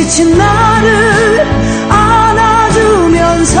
지친 나를 안아주면서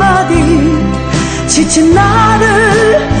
지친 나를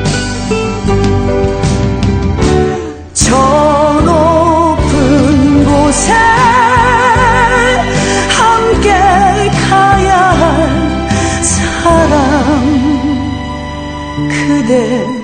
저 높은 곳에 함께 가야 할 사람 그대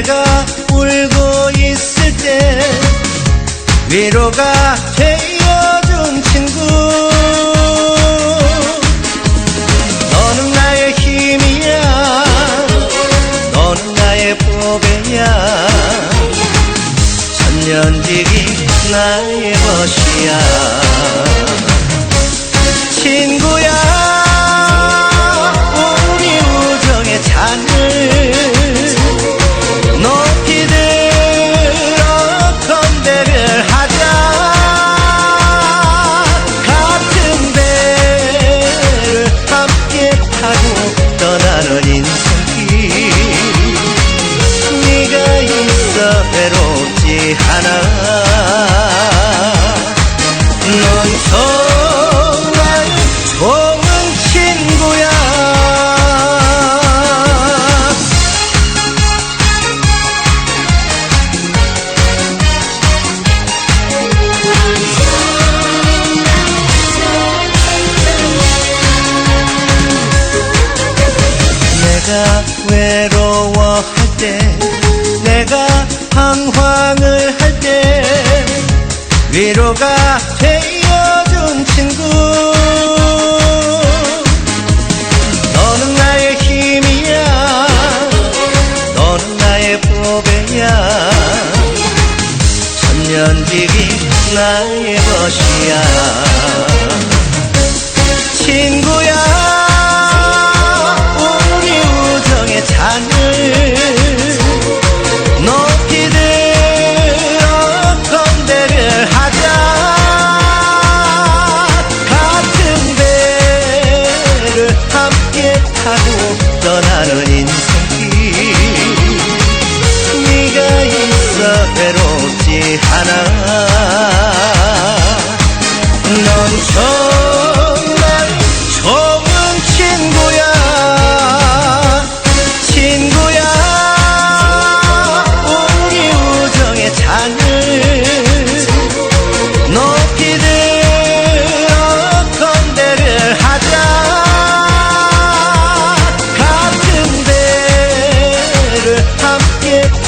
내가 울고 있을 때 위로가 되어준 친구. 너는 나의 힘이야. 너는 나의 보배야. 천년지기 나의 것이야. 이대로가 돼.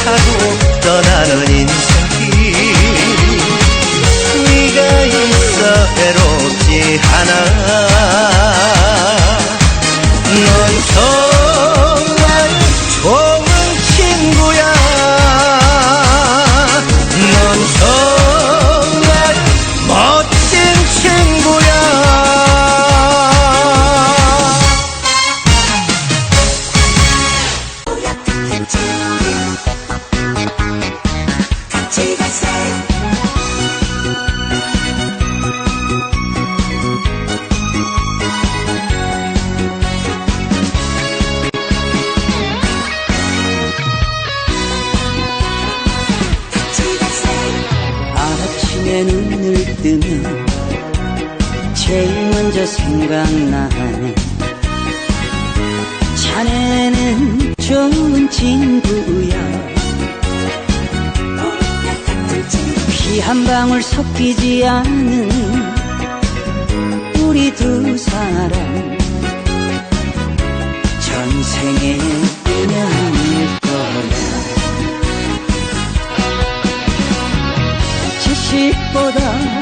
타고 떠나느니 뜨면 제일 먼저 생각나네 자네는 좋은 친구야. 피 한 방울 섞이지 않은 우리 두 사람. 전생에 인연일 거야. 지식보다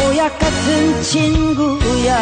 보약 같은 친구야.